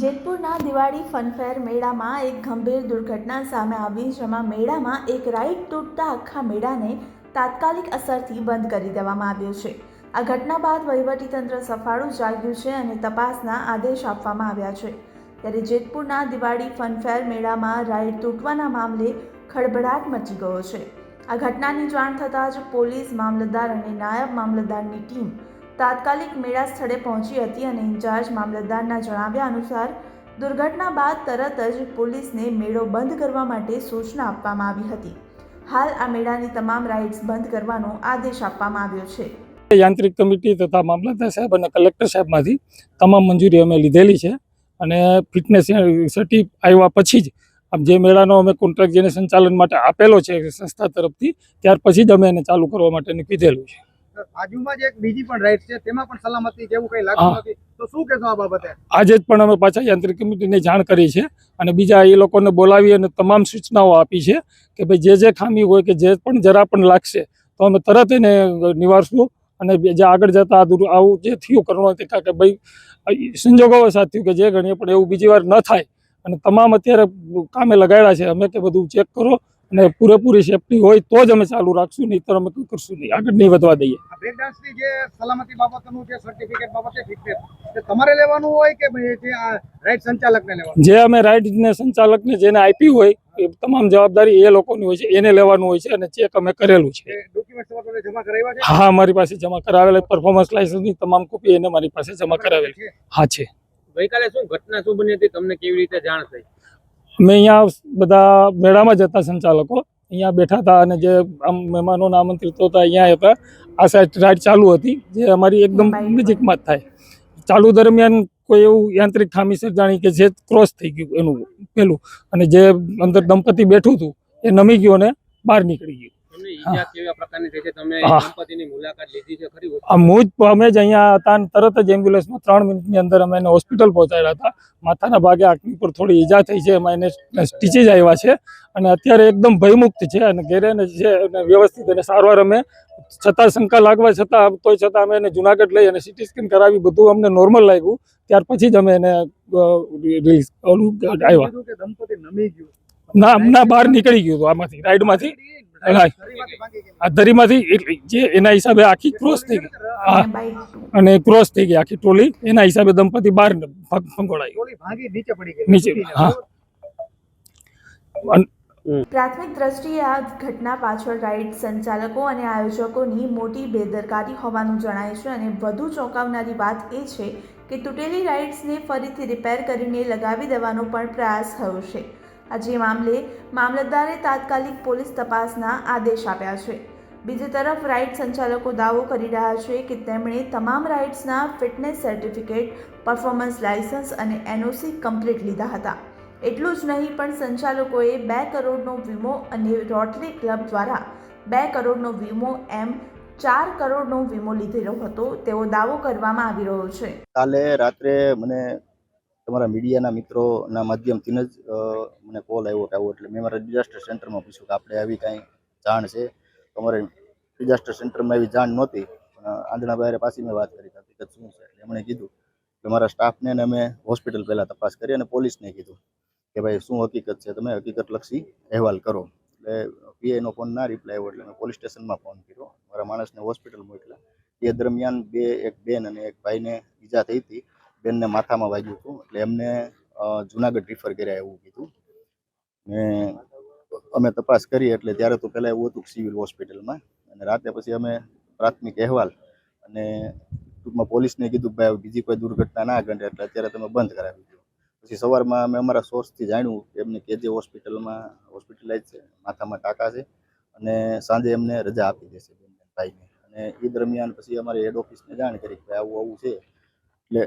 જેતપુરના Diwali fun fair મેળામાં એક ગંભીર દુર્ઘટના સામે આવી, જેમાં મેળામાં એક રાઈડ તૂટતા આખા મેળાને તાત્કાલિક અસરથી બંધ કરી દેવામાં આવ્યો છે. આ ઘટના બાદ વહીવટીતંત્ર સફાળું જાગ્યું છે અને તપાસના આદેશ આપવામાં આવ્યા છે. ત્યારે જેતપુરના દિવાળી ફનફેર મેળામાં રાઈડ તૂટવાના મામલે ખળભળાટ મચી ગયો છે. આ ઘટનાની જાણ થતાં જ પોલીસ મામલતદાર અને નાયબ મામલતદારની ટીમ તાત્કાલિક મેળા સ્થળે પહોંચી હતી અને ઇન્ચાર્જ મામલતદારના જણાવ્યા અનુસાર, દુર્ઘટના બાદ તરત જ પોલીસને મેળો બંધ કરવા માટે સૂચના આપવામાં આવી હતી. હાલ આ મેળાની તમામ રાઇડ્સ બંધ કરવાનો આદેશ આપવામાં આવ્યો છે. યાંત્રિક કમિટી તથા મામલતદાર સાહેબ અને કલેક્ટર સાહેબમાંથી તમામ મંજૂરી અમે લીધેલી છે અને ફિટનેસ સર્ટી આવ્યા પછી જ જે મેળાનો અમે કોન્ટ્રાક્ટ જેને સંચાલન માટે આપેલો છે સંસ્થા તરફથી ત્યાર પછી જ અમે એને ચાલુ કરવા માટેનું કીધેલું છે. બાજુમાં જ એક બીજી પણ રાઈડ છે તેમાં પણ સલામતી જેવું કઈ લાગતું નથી. તો શું કહેશો આ બાબતે? આજે જ પણ અમે પાછા યાંત્રિક કમિટીને જાણ કરી છે અને બીજા એ લોકોને બોલાવી અને તમામ સૂચનાઓ આપી છે કે ભાઈ જે જે ખામી હોય કે જે પણ જરા પણ લાગશે તો અમે તરત એને નિવારશું અને જે આગળ જતા આવું જે થયું કરવાનું કે ભાઈ સંજોગો સાથ થયું કે જે ગણીએ પણ એવું બીજી વાર ન થાય. અને તમામ અત્યારે કામે લગાડ્યા છે અમે કે બધું ચેક કરો અને પૂરેપૂરી સેફટી હોય તો જ અમે ચાલુ રાખશું નહીં તો અમે કંઈ કરશું નહીં. આગળ નહીં વધવા દઈએ. બ્રેક ડાન્સની જે સલામતી બાબતનું જે સર્ટિફિકેટ બાબતે ફિટનેસ તમારે લેવાનું હોય કે ભાઈ જે આ રાઈડ સંચાલકને લેવાનું? જે અમે રાઇડને સંચાલકને જેને આપી હોય એ તમામ જવાબદારી એ લોકોની હોય છે એને લેવાનું હોય છે અને ચેક અમે કરેલું છે. ડોક્યુમેન્ટ જમા કરાવ્યા છે? હા મારી પાસે જમા કરાવેલા પરફોર્મન્સ લાયસન્સની તમામ કોપી એને મારી પાસે જમા કરાવેલી. છે. હા છે. ગઈકાલે શું ઘટના શું બની હતી? તમને કેવી રીતે જાણ થઈ? અમે અહીંયા બધા મેળામાં જતા સંચાલકો. અહીંયા બેઠા હતા અને જે આમ મહેમાનોના આમંત્રિતો હતા અહીંયા હતા. આ સાઈડ રાઈડ ચાલુ હતી જે અમારી એકદમ નજીકમાં જ થાય. ચાલુ દરમિયાન કોઈ એવું યાંત્રિક ખામી સર્જાણી કે જે ક્રોસ થઈ ગયું એનું પેલું. અને જે અંદર દંપતી બેઠું હતું એ નમી ગયું અને બહાર નીકળી ગયું. તમને ઈજા કેવા પ્રકારની થઈ છે? તમે હા. દંપતીની મુલાકાત લીધી છે ખરી આ હું જ અમે જ અહીંયા હતા તરત જ એમ્બ્યુલન્સમાં ત્રણ મિનિટની અંદર અમે એને હોસ્પિટલ પહોંચાડ્યા હતા. માથાના ભાગે આંખની પર થોડી ઈજા થઈ છે એમાં એને સ્ટીચીસ આવ્યા છે અને અત્યારે એકદમ ભયમુક્ત છે અને ઘેરે છે વ્યવસ્થિત અને સારવાર અમે છતાં શંકા લાગવા છતાં તોય છતાં અમે એને જુનાગઢ લઈ અને સિટી સ્કેન કરાવી બધું અમને નોર્મલ લાગ્યું. ત્યાર પછી જ અમે એને રિલીઝ આવ્યા. કીધું કે દંપતી નમી ગયું. ના ના બહાર નીકળી ગયું હતું આમાંથી રાઈડમાંથી. આ દરીમાંથી જે એના હિસાબે આખી ક્રોસ થઈ ગઈ. અને ક્રોસ થઈ ગઈ આખી ટોલી. એના હિસાબે દંપતી બહાર ફંગોળાઈ નીચે હા. પ્રાથમિક દ્રષ્ટિએ આ ઘટના પાછળ રાઇડ સંચાલકો અને આયોજકોની મોટી બેદરકારી હોવાનું જણાય છે અને વધુ ચોંકાવનારી વાત એ છે કે તૂટેલી રાઇડ્સને ફરીથી રિપેર કરીને લગાવી દેવાનો પણ પ્રયાસ થયો છે. આજે મામલે મામલતદારે તાત્કાલિક પોલીસ તપાસના આદેશ આપ્યા છે. બીજી તરફ રાઇડ સંચાલકો દાવો કરી રહ્યા છે કે તેમણે તમામ રાઇડ્સના ફિટનેસ સર્ટિફિકેટ, પરફોર્મન્સ લાયસન્સ અને એનઓસી કમ્પ્લીટ લીધા હતા. એટલું જ નહીં, પણ સંચાલકોએ બે કરોડનો વીમો અને રોટરી ક્લબ દ્વારા બે કરોડનો વીમો એમ ચાર કરોડનો વીમો લીધેલો હતો, તેવો દાવો કરવામાં આવી રહ્યો છે. કાલે રાત્રે મને તમારા મીડિયાના મિત્રોના માધ્યમથી જ મને કોલ આવ્યો કે આવો એટલે મેં મારા ડિઝાસ્ટર સેન્ટરમાં પૂછ્યું કે આપણે આવી કાંઈ જાણ છે? અમારે ડિઝાસ્ટર સેન્ટરમાં એવી જાણ નહોતી, પણ આંધણા બારે પાછી મેં વાત કરી હતી કે શું છે? એટલે એમણે કીધું કે મારા સ્ટાફને ને અમે હોસ્પિટલ પહેલાં તપાસ કરી અને પોલીસને કીધું કે ભાઈ શું હકીકત છે? તમે હકીકતલક્ષી અહેવાલ કરો. એટલે પીઆઈનો ફોન ના રિપ્લાય આવ્યો એટલે મેં પોલીસ સ્ટેશનમાં ફોન કર્યો. મારા માણસને હોસ્પિટલ મોકલ્યા. એ દરમિયાન બે, એક બેન અને એક ભાઈને ઈજા થઈ હતી. બેનને માથામાં વાગ્યું હતું. એટલે એમને જુનાગઢ રિફર કર્યા એવું કીધું. ને અમે તપાસ કરી એટલે ત્યારે તો પહેલાં એવું હતું સિવિલ હોસ્પિટલમાં અને રાતે પછી અમે પ્રાથમિક અહેવાલ અને ટૂંકમાં પોલીસને કીધું ભાઈ બીજી કોઈ દુર્ઘટના ના ઘટે એટલે અત્યારે તમે બંધ કરાવી દો. પછી સવારમાં અમે અમારા સોર્સથી જાણ્યું કે એમને કેજે હોસ્પિટલમાં હોસ્પિટલાઇઝ છે, માથામાં ટાંકા છે અને સાંજે એમને રજા આપી દેશે બેનને, ભાઈને. અને એ દરમિયાન પછી અમારે હેડ ઓફિસને જાણ કરી કે આવું આવું છે. એટલે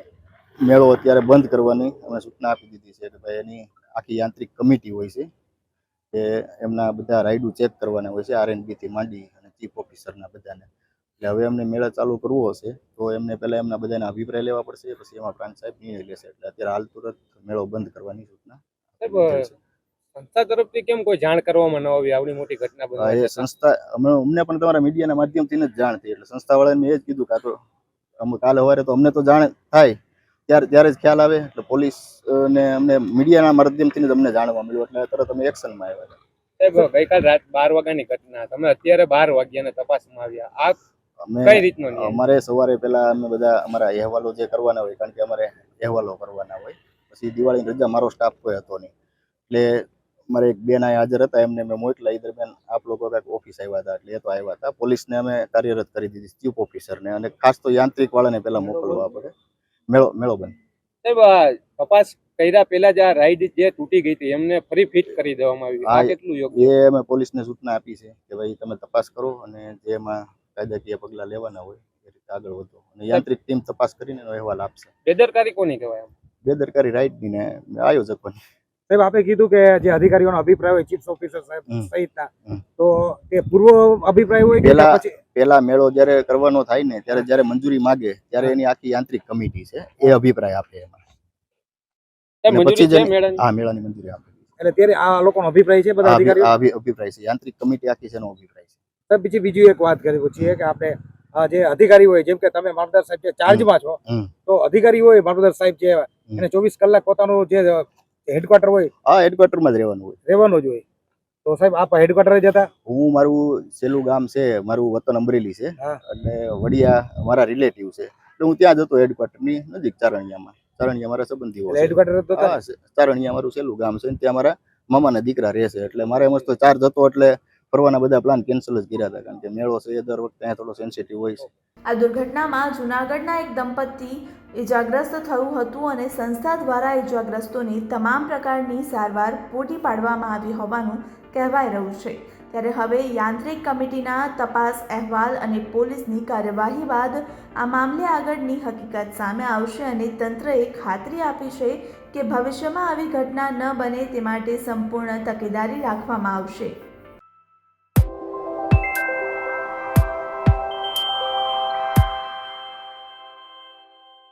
મેળો અત્યારે બંધ કરવાની અમે સૂચના આપી દીધી છે કે ભાઈ એની આખી યાંત્રિક કમિટી હોય છે કે એમના બધા રાઇડું ચેક કરવાના હોય છે આરએનબીથી માંડી અને ચીફ ઓફિસરના બધાને. એટલે હવે એમને મેળા ચાલુ કરવો હશે તો એમને પહેલાં એમના બધાના અભિપ્રાય લેવા પડશે પછી એમાં પ્રાંત સાહેબ નિર્ણય લેશે. એટલે અત્યારે હાલ તુરંત મેળો બંધ કરવાની સૂચના સંસ્થા તરફથી કેમ કોઈ જાણ કરવામાં ન આવી આવડી મોટી ઘટના બની એ સંસ્થા અમે અમને પણ તમારા મીડિયાના માધ્યમથી જ જાણ થઈ. એટલે સંસ્થાવાળાને એ જ કીધું કાં તો અમ કાલે સવારે તો અમને તો જાણ થાય. ત્યારે ત્યારે જ ખ્યાલ આવે એટલે પોલીસ ને અમને મીડિયાના માધ્યમથી તમને જાણવા મળ્યું એટલે તરત અમે એક્શનમાં આવ્યા સાહેબ ગઈકાલ રાત બાર વાગ્યાની ઘટના. તમે અત્યારે બાર વાગ્યાને તપાસમાં આવ્યા. આ અમે કઈ રીતનો અમારે સવારે પહેલા અમે બધા અમારા અહેવાલો જે કરવાના હોય કારણ કે અમારે અહેવાલો કરવાના હોય પછી દિવાળીની રજા મારો સ્ટાફ કોઈ હતો નહીં. એટલે મારે એક બેન અહીંયા હાજર હતા એમને મેં મોકલા એ દરમિયાન આપ લોકો કાંઈક ઓફિસ આવ્યા હતા એટલે એ તો આવ્યા હતા. પોલીસને અમે કાર્યરત કરી દીધી ચીફ ઓફિસરને અને ખાસ તો યાંત્રિક વાળાને પહેલાં મોકલવા પડે. મેળો મેળો બંધ. સાહેબ આ તપાસ કર્યા પહેલા જ આ રાઈડ જે તૂટી ગઈ હતી એમને ફરી ફિટ કરી દેવામાં આવી. આ કેટલું યોગ્ય? એ અમે પોલીસને સૂચના આપી છે કે ભાઈ તમે તપાસ કરો અને જે એમાં કાયદાકીય પગલાં લેવાના હોય એ રીતે આગળ વધો. અને યાંત્રિક ટીમ તપાસ કરીને એનો અહેવાલ આપશે. બેદરકારી કોની કહેવાય? બેદરકારી રાઈડની ને આયોજકોની. સાહેબ આપે કીધું કે જે અધિકારીઓનો અભિપ્રાય હોય ચીફ ઓફિસર સાહેબ. સહિતના તો તે પૂર્વ અભિપ્રાય હોય કે પછી પેલા મેળો જ્યારે કરવાનો થાય ને ત્યારે જ્યારે મંજૂરી માગે ત્યારે એની આખી યાંત્રિક કમિટી છે એ અભિપ્રાય આપે એમાં. પછી છે હા મેળાની મંજૂરી આપે. એટલે ત્યારે આ લોકોનો અભિપ્રાય છે બધા અધિકારીઓ? અભિપ્રાય છે યાંત્રિક કમિટી આખી છે એનો અભિપ્રાય છે. સર બીજી બીજી એક વાત કરી પૂછીએ કે આપણે આ જે અધિકારી હોય જેમ કે તમે મામલતદાર સાહેબ જે ચાર્જમાં છો તો અધિકારી હોય મામલતદાર સાહેબ જે એને ચોવીસ કલાક પોતાનું જે હેડક્વાર્ટર હોય હા હેડક્વાર્ટરમાં જ રહેવાનું હોય. રહેવાનું જ હોય. તો સાહેબ આપ હેડક્વાર્ટરે જતા હું મારું છેલ્લું ગામ છે મારું વતન અમરેલી છે. અને વડિયા મારા રિલેટિવ છે. એટલે હું ત્યાં જતો હેડક્વાર્ટરની નજીક ચારણિયામાં. ચારણિયા મારા સંબંધીઓ હેડક્વાર્ટર તો ચારણિયા મારું છેલ્લું ગામ છે ત્યાં મારા મામાના દીકરા રહે છે. એટલે મારે મસ્ત ચાર જતો એટલે ફરવાના બધા પ્લાન કેન્સલ જ કર્યા હતા, કારણ કે મેળો છે એ દર વખતે થોડો સેન્સિટિવ હોય છે. આ દુર્ઘટનામાં જૂનાગઢના એક દંપતી ઇજાગ્રસ્ત થયું હતું અને સંસ્થા દ્વારા ઇજાગ્રસ્તોની તમામ પ્રકારની સારવાર પૂરી પાડવામાં આવી હોવાનું કહેવાય રહ્યું છે. ત્યારે હવે યાંત્રિક કમિટીના તપાસ અહેવાલ અને પોલીસની કાર્યવાહી બાદ આ મામલે આગળની હકીકત સામે આવશે અને તંત્રએ ખાતરી આપી છે કે ભવિષ્યમાં આવી ઘટના ન બને તે માટે સંપૂર્ણ તકેદારી રાખવામાં આવશે.